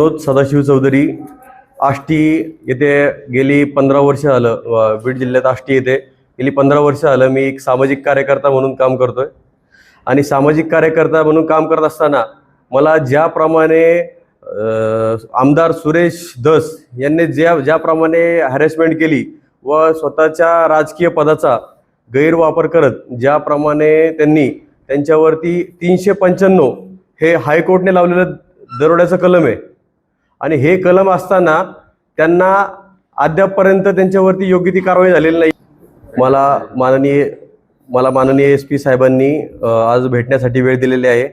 रोज सदाशिव चौधरी आष्टी येथे गेली पंधरा वर्ष झालं. व बीड जिल्ह्यात आष्टी येथे गेली पंधरा वर्ष झालं. मी एक सामाजिक कार्यकर्ता म्हणून काम करतोय. आणि सामाजिक कार्यकर्ता म्हणून काम करत असताना मला ज्याप्रमाणे आमदार सुरेश धस यांनी ज्या ज्याप्रमाणे हॅरेसमेंट केली व स्वतःच्या राजकीय पदाचा गैरवापर करत ज्याप्रमाणे त्यांनी त्यांच्यावरती तीनशे पंच्याण्णव हे हायकोर्टने लावलेलं दरोड्याचं कलम आहे. आणि हे कलम असताना त्यांना अद्यापपर्यंत त्यांच्यावरती योग्य ती कारवाई झालेली नाही. मला माननीय मला माननीय एस पी साहेबांनी आज भेटण्यासाठी वेळ दिलेली आहे.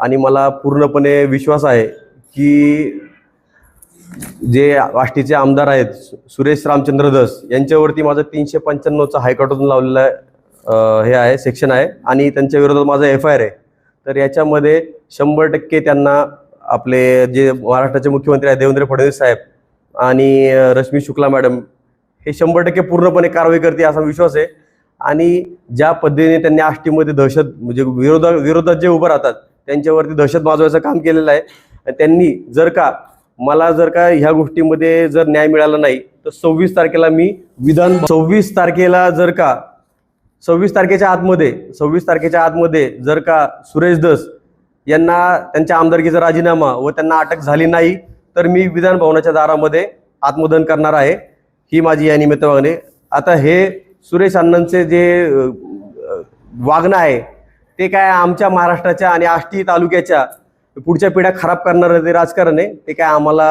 आणि मला पूर्णपणे विश्वास आहे की जे आष्टीचे आमदार आहेत सुरेश रामचंद्र दस यांच्यावरती माझं तीनशे पंच्याण्णवचं हायकोर्टातून लावलेलं आहे हे आहे सेक्शन आहे. आणि त्यांच्या विरोधात माझा एफ आय आर आहे. तर याच्यामध्ये शंभर टक्के त्यांना आपले जे महाराष्ट्राचे मुख्यमंत्री आहेत देवेंद्र फडणवीस साहेब आणि रश्मी शुक्ला मॅडम हे शंभर टक्के पूर्णपणे कारवाई करते असा विश्वास आहे. आणि ज्या पद्धतीने त्यांनी आष्टीमध्ये दहशत म्हणजे विरोधा विरोधात जे उभं राहतात त्यांच्यावरती दहशत माजवायचं काम केलेलं आहे. त्यांनी जर का मला जर का ह्या गोष्टीमध्ये जर न्याय मिळाला नाही तर सव्वीस तारखेला मी विधान सव्वीस तारखेला जर का सव्वीस तारखेच्या आतमध्ये सव्वीस तारखेच्या आतमध्ये जर का सुरेश दस यांना त्यांच्या आमदारकीचा राजीनामा व त्यांना अटक झाली नाही तर मी विधान भवनाच्या दारामध्ये आत्मोदन करणार आहे. ही माझी या निमित्त मागणी आता हे सुरेश अण्णांचे जे वागणं आहे ते काय आमच्या महाराष्ट्राच्या आणि आष्टी तालुक्याच्या पुढच्या पिढ्या खराब करणारं ते राजकारण आहे. ते काय आम्हाला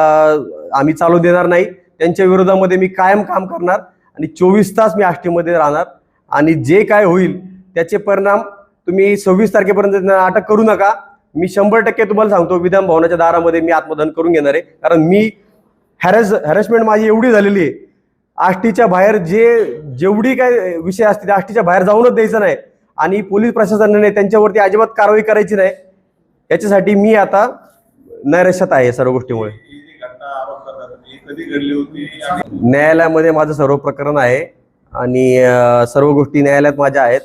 आम्ही चालू देणार नाही. त्यांच्या विरोधामध्ये मी कायम काम करणार आणि चोवीस तास मी आष्टीमध्ये राहणार. आणि जे काय होईल त्याचे परिणाम तुम्ही सव्वीस तारखेपर्यंत त्यांना अटक करू नका. मी शंभर टक्के तुम्हाला सांगतो विधान भवनाच्या दारामध्ये मी आत्मदान करून घेणार आहे. कारण मी हॅरेस हॅरेसमेंट माझी एवढी झालेली आहे आष्टीच्या बाहेर जे जेवढी काय विषय असतील आष्टीच्या बाहेर जाऊनच द्यायचं नाही. आणि पोलीस प्रशासनाने त्यांच्यावरती अजिबात कारवाई करायची नाही. याच्यासाठी मी आता नैराश्यात आहे सर्व गोष्टीमुळे. न्यायालयामध्ये माझं सर्व प्रकरण आहे. आणि सर्व गोष्टी न्यायालयात माझ्या आहेत.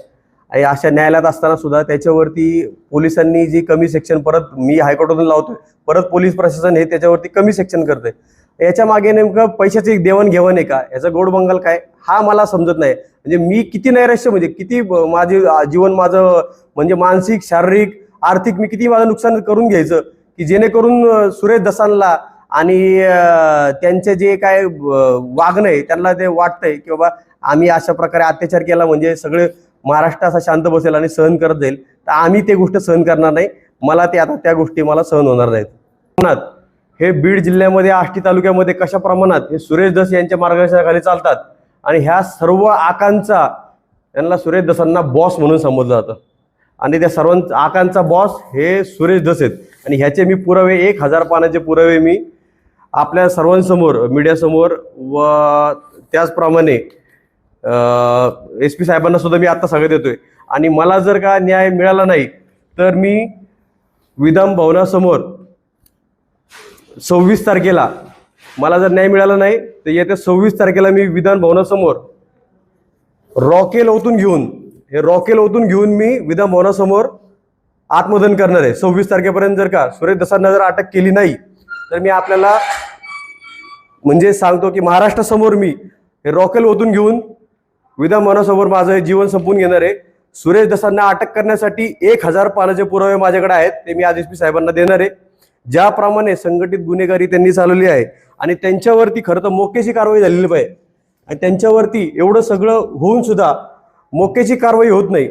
आणि अशा न्यायालयात असताना सुद्धा त्याच्यावरती पोलिसांनी जी कमी सेक्शन परत मी हायकोर्टातून लावतोय परत पोलीस प्रशासन हे त्याच्यावरती कमी सेक्शन करते याच्या मागे नेमकं पैशाची देवाणघेवाण आहे का? याचा गोड बंगाल काय? हा मला समजत नाही. म्हणजे मी किती नैराश्य म्हणजे किती माझे जीवन माझं म्हणजे मानसिक शारीरिक आर्थिक मी किती माझं नुकसान करून घ्यायचं? की जेणेकरून सुरेश दसांना आणि त्यांचे जे काय वागणं आहे त्यांना ते वाटतंय की बाबा आम्ही अशा प्रकारे अत्याचार केला म्हणजे सगळे महाराष्ट्र असा शांत बसेल आणि सहन करत जाईल तर आम्ही ते गोष्ट सहन करणार नाही. मला ते आता त्या गोष्टी मला सहन होणार नाहीत. प्रमाणात हे बीड जिल्ह्यामध्ये आष्टी तालुक्यामध्ये कशा प्रमाणात हे सुरेश दस यांच्या मार्गदर्शनाखाली चालतात? आणि ह्या सर्व आकांचा यांना सुरेश दसांना बॉस म्हणून संबोधलं जातं. आणि त्या सर्व आकांचा बॉस हे सुरेश दस आहेत. आणि ह्याचे मी पुरावे एक हजार पानाचे पुरावे मी आपल्या सर्वांसमोर मीडियासमोर व त्याचप्रमाणे एस पी साहेबांना सुद्धा मी आत्ता सगळं येतोय आणि मला जर का न्याय मिळाला नाही तर मी विधान भवनासमोर सव्वीस तारखेला मला जर न्याय मिळाला नाही तर येत्या सव्वीस तारखेला मी विधान भवनासमोर रॉकेल ओतून घेऊन हे रॉकेल ओतून घेऊन मी विधान भवनासमोर आत्मदन करणार आहे. सव्वीस तारखेपर्यंत जर का सुरेश दसांना जर अटक केली नाही तर मी आपल्याला म्हणजे सांगतो की महाराष्ट्रासमोर मी हे रॉकेल ओतून घेऊन विदा भवनासमोर माझं हे जीवन संपून घेणार आहे. सुरेश दसांना अटक करण्यासाठी एक हजार पानाचे पुरावे माझ्याकडे आहेत ते मी आज एस पी साहेबांना देणार आहे. ज्याप्रमाणे संघटित गुन्हेगारी त्यांनी चालवली आहे आणि त्यांच्यावरती खरं तर मोक्याची कारवाई झालेली पाहिजे. आणि त्यांच्यावरती एवढं सगळं होऊन सुद्धा मोक्याची कारवाई होत नाही.